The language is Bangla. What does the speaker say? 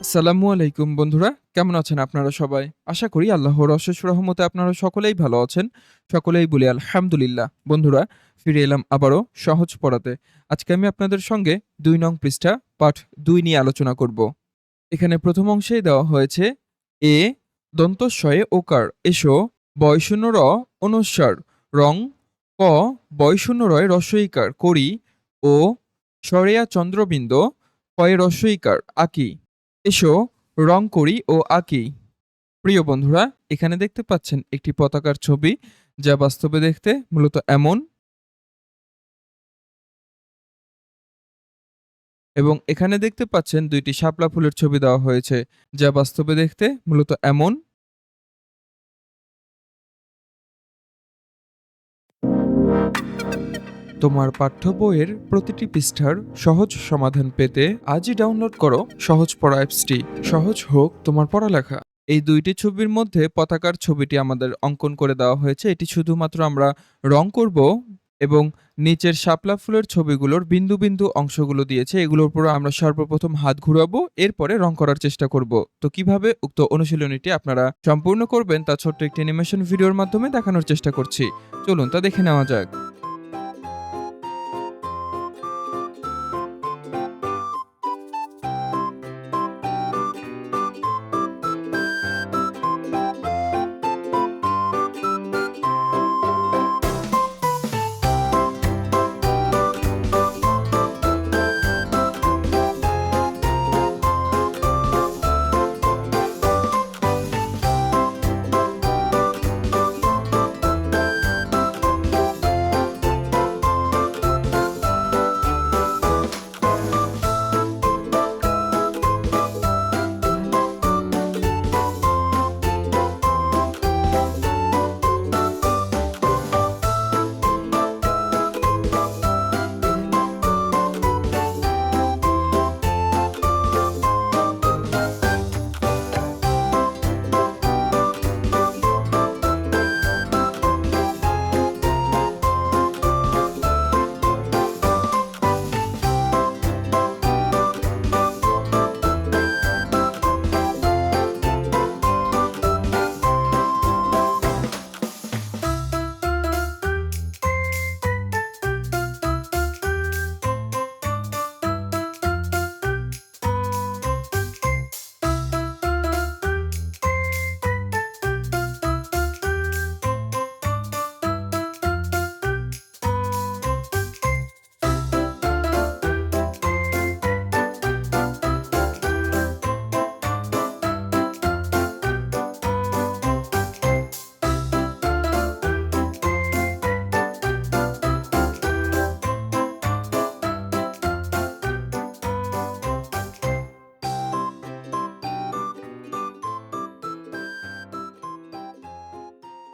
আসসালামু আলাইকুম বন্ধুরা, কেমন আছেন আপনারা সবাই? আশা করি আল্লাহর অশেষ রহমতে আপনারা সকলেই ভালো আছেন। সকলেই বলি আলহামদুলিল্লাহ। বন্ধুরা, ফিরে এলাম আবারও সহজ পড়াতে। আজকে আমি আপনাদের সঙ্গে দুই নং পৃষ্ঠা, পাঠ দুই নিয়ে আলোচনা করব। এখানে প্রথম অংশেই দেওয়া হয়েছে, এ, দন্তস্বয়ে ওকার, এসো বয়শূন্য র অনুস্বার রং, ক বয়শূন্য রয় রস্বইকার করি, ও, সরেয়া চন্দ্রবিন্দ, কয়ে রস্বইকার আঁকি। এসো, রং করি ও আঁকি। প্রিয় বন্ধুরা, এখানে দেখতে পাচ্ছেন একটি পতাকার ছবি, যা বাস্তবে দেখতে মূলত এমন এবং এখানে দেখতে পাচ্ছেন দুইটি শাপলা ফুলের ছবি দেওয়া হয়েছে, যা বাস্তবে দেখতে মূলত এমন। তোমার পাঠ্য বইয়ের প্রতিটি পৃষ্ঠার সহজ সমাধান পেতে আজই ডাউনলোড করো সহজ পড়া অ্যাপসটি সহজ হোক তোমার পড়ালেখা। এই দুইটি ছবির মধ্যে পতাকার ছবিটি আমাদের অঙ্কন করে দেওয়া হয়েছে। এটি শুধুমাত্র আমরা রং করব এবং নিচের শাপলা ফুলের ছবিগুলোর বিন্দু বিন্দু অংশগুলো দিয়েছে। এগুলোর উপর আমরা সর্বপ্রথম হাত ঘুরাবো, এরপরে রং করার চেষ্টা করব। তো কীভাবে উক্ত অনুশীলনীটি আপনারা সম্পূর্ণ করবেন তা ছোট্ট একটি অ্যানিমেশন ভিডিওর মাধ্যমে দেখানোর চেষ্টা করছি। চলুন তা দেখে নেওয়া যাক।